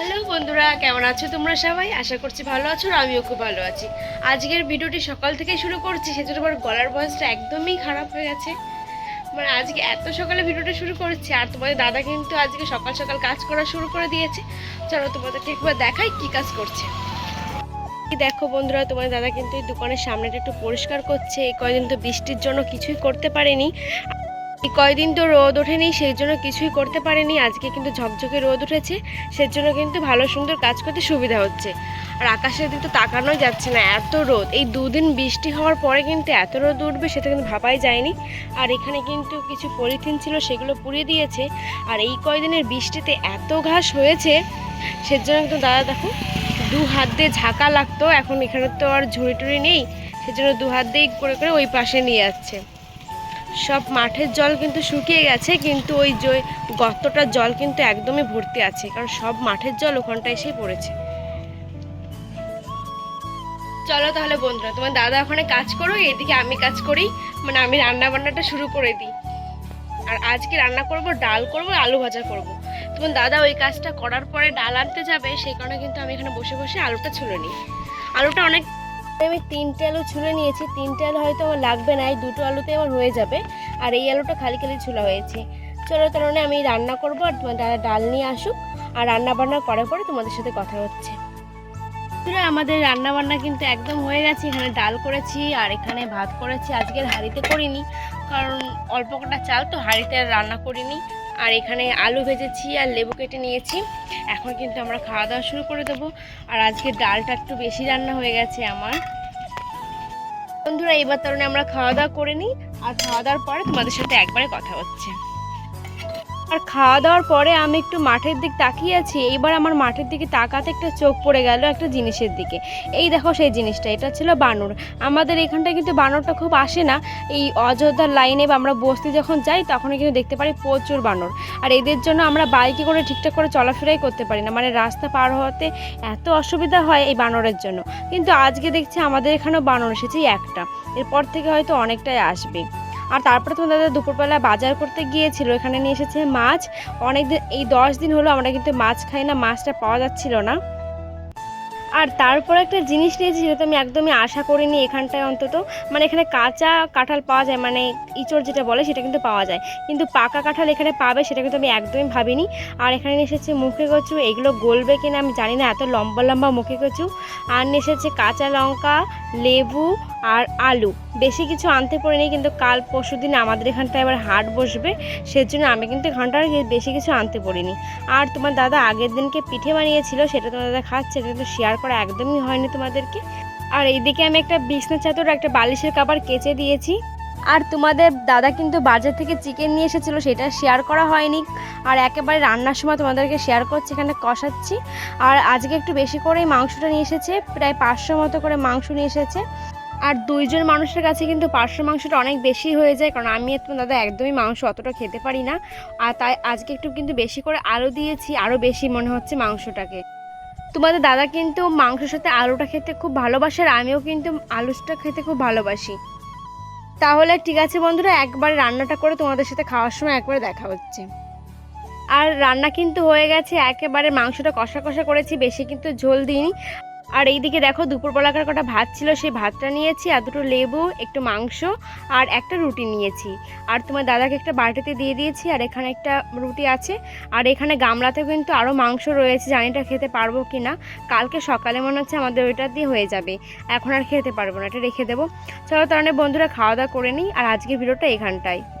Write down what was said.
Hello বন্ধুরা, কেমন আছো তোমরা সবাই? আশা করছি ভালো আছো আর আমিও খুব ভালো আছি। আজকের ভিডিওটি সকাল থেকে শুরু করছি, সেজন্য আমার গলার ভয়েসটা একদমই খারাপ হয়ে গেছে। মানে আজকে এত সকালে ভিডিওটা শুরু করছি, আর তোমাদের দাদা কিন্তু আজকে সকাল সকাল কাজ করা শুরু করে দিয়েছে। চলো তোমাদেরকে একবার দেখাই কি কাজ করছে। দেখো বন্ধুরা তোমার দাদা কিন্তু এই দোকানের সামনেটা একটু পরিষ্কার করছে। এই কয়দিন তো বৃষ্টির জন্য কিছুই করতে পারেনি। এই কয়দিন তো রোদ ওঠেনি, সেই জন্য কিছুই করতে পারেনি। আজকে কিন্তু ঝকঝকে রোদ উঠেছে, সেই জন্য কিন্তু ভালো সুন্দর কাজ করতে সুবিধা হচ্ছে। আর আকাশের দিক তো তাকানোই যাচ্ছে না, এত রোদ। এই দুদিন বৃষ্টি হওয়ার পরে কিন্তু এত রোদ উঠবে, সেটা কিন্তু ভাবাই যায়নি। আর এখানে কিন্তু কিছু পলিথিন ছিল, সেগুলো পুড়িয়ে দিয়েছে। আর এই কয়দিনের বৃষ্টিতে এত ঘাস হয়েছে সেজন্য কিন্তু দাদা দেখো, দু হাত দিয়ে ঝাঁকা লাগতো। এখন এখানে তো আর ঝুড়ি টুড়ি নেই সেজন্য দু হাত দিয়ে করে করে ওই পাশে নিয়ে যাচ্ছে। সব মাঠের জল কিন্তু শুকিয়ে গেছে, কিন্তু ওই যে গর্তটার জল কিন্তু একদমই ভর্তি আছে, কারণ সব মাঠের জল ওখানটা এসেই পড়েছে। চলো তাহলে বন্ধুরা, তোমার দাদা ওখানে কাজ করো, এদিকে আমি কাজ করি মানে আমি রান্না বান্নাটা শুরু করে দিই। আর আজকে রান্না করব, ডাল করব, আলু ভাজা করব। তোমার দাদা ওই কাজটা করার পরে ডাল আনতে যাবে, সেই কারণে কিন্তু আমি এখানে বসে বসে আলুটা ছুলে নিই। আলুটা অনেক আমি তিনটে আলু ছুলে নিয়েছি। তিনটে আলু হয়তো আমার লাগবে না, এই দুটো আলুতে আমার হয়ে যাবে। আর এই আলুটা খালি খালি ছুলা হয়েছে। চলো তাহলে আমি রান্না করব আর তোমার ডাল নিয়ে আসুক। আর রান্না বান্না করার পরে তোমাদের সাথে কথা হচ্ছে। আমাদের রান্না বান্না কিন্তু একদম হয়ে গেছে। এখানে ডাল করেছি আর এখানে ভাত করেছি। আজকের হাঁড়িতে করিনি, কারণ অল্প কটা চাল, তো হাঁড়িতে রান্না করিনি। আর এখানে আলু ভেজেছি আর লেবু কেটে নিয়েছি। এখন কিন্তু আমরা খাওয়া দাওয়া শুরু করে দেবো। আর আজকে ডালটা একটু বেশি রান্না হয়ে গেছে আমার। বন্ধুরা, এবার তারণে আমরা খাওয়া দাওয়া করে নিই। আর খাওয়া দাওয়ার পরে তোমাদের সাথে একবারে কথা হচ্ছে। আর খাওয়া দাওয়ার পরে আমি একটু মাঠের দিক তাকিয়ে আছি, এইবার আমার মাঠের দিকে তাকাতে একটা চোখ পড়ে গেল একটা জিনিসের দিকে। এই দেখো সেই জিনিসটা, এটা ছিল বানর। আমাদের এখানটায় কিন্তু বানরটা খুব আসে না। এই অযোধ্যার লাইনে বা আমরা বস্তি যখন যাই তখন কিন্তু দেখতে পারি প্রচুর বানর। আর এদের জন্য আমরা বাইকে করে ঠিকঠাক করে চলাফেরাই করতে পারি না। মানে রাস্তা পার হওয়াতে এত অসুবিধা হয় এই বানরের জন্য। কিন্তু আজকে দেখছি আমাদের এখানেও বানর এসেছে একটা। এরপর থেকে হয়তো অনেকটাই আসবে। আর তারপরে তোমার দাদা দুপুরবেলা বাজার করতে গিয়েছিল, এখানে নিয়ে এসেছে মাছ। অনেক দিন, এই দশ দিন হলো আমরা কিন্তু মাছ খাই না, মাছটা পাওয়া যাচ্ছিল না। আর তারপর একটা জিনিস নিয়েছি যেটা আমি একদমই আশা করিনি এখানটায় অন্তত। মানে এখানে কাঁচা কাঁঠাল পাওয়া যায় মানে ইঁচড় যেটা বলে সেটা কিন্তু পাওয়া যায়। কিন্তু পাকা কাঁঠাল এখানে পাবে সেটা কিন্তু আমি একদমই ভাবিনি। আর এখানে নিয়ে এসেছে মুখে কচু, এগুলো গলবে কিনা আমি জানি না, এত লম্বা লম্বা মুখে কচু। আর নিয়ে এসেছে কাঁচা লঙ্কা, লেবু আর আলু। বেশি কিছু আনতে পারিনি কিন্তু কাল পরশু দিন আমাদের এখানটায় আবার হাট বসবে, সেজন্য আমি কিন্তু এখানটার বেশি কিছু আনতে পারিনি আর তোমার দাদা আগের দিনকে পিঠে বানিয়েছিল, সেটা তোমার দাদা খাচ্ছে কিন্তু শেয়ার করা একদমই হয়নি তোমাদেরকে। আর এইদিকে আমি একটা বিছনা চাদর, একটা বালিশের কাবার কেচে দিয়েছি। আর তোমাদের দাদা কিন্তু বাজার থেকে চিকেন নিয়ে এসেছিল, সেটা শেয়ার করা হয়নি। আর একেবারে রান্নার সময় তোমাদেরকে শেয়ার করছি, এখানে কষাচ্ছি। আর আজকে একটু বেশি করেই মাংসটা নিয়ে এসেছে, প্রায় পাঁচশো মতো করে মাংস নিয়ে এসেছে। আর দুইজন মানুষের কাছে কিন্তু পার্শ্ব মাংসটা অনেক বেশি হয়ে যায়, কারণ আমি তোমার দাদা, একদমই মাংস অতটা খেতে পারি না। আর তাই আজকে একটু কিন্তু বেশি করে আলু দিয়েছি আরও বেশি মনে হচ্ছে মাংসটাকে। তোমাদের দাদা কিন্তু মাংসের সাথে আলুটা খেতে খুব ভালোবাসে, আর আমিও কিন্তু আলুটা খেতে খুব ভালোবাসি। তাহলে ঠিক আছে বন্ধুরা, একবার রান্নাটা করে তোমাদের সাথে খাওয়ার সময় একবারে দেখা হচ্ছে। আর রান্না কিন্তু হয়ে গেছে, একেবারে মাংসটা কষা কষা করেছি, বেশি কিন্তু ঝোল দিইনি। আর এইদিকে দেখো দুপুর দুপুরবেলাকার কটা ভাত ছিল, সেই ভাতটা নিয়েছি, আর দুটো লেবু, একটু মাংস আর একটা রুটি নিয়েছি। আর তোমার দাদাকে একটা বাটিতে দিয়ে দিয়েছি, আর এখানে একটা রুটি আছে। আর এখানে গামলাতেও কিন্তু আরও মাংস রয়েছে জানিটা খেতে পারব কি না কালকে সকালে মনে হচ্ছে আমাদের ওইটা দিয়ে হয়ে যাবে। এখন আর খেতে পারব না, এটা রেখে দেবো। চলো তার বন্ধুরা খাওয়া দাওয়া করে নিই, আর আজকের ভিডিওটা এখানটায়।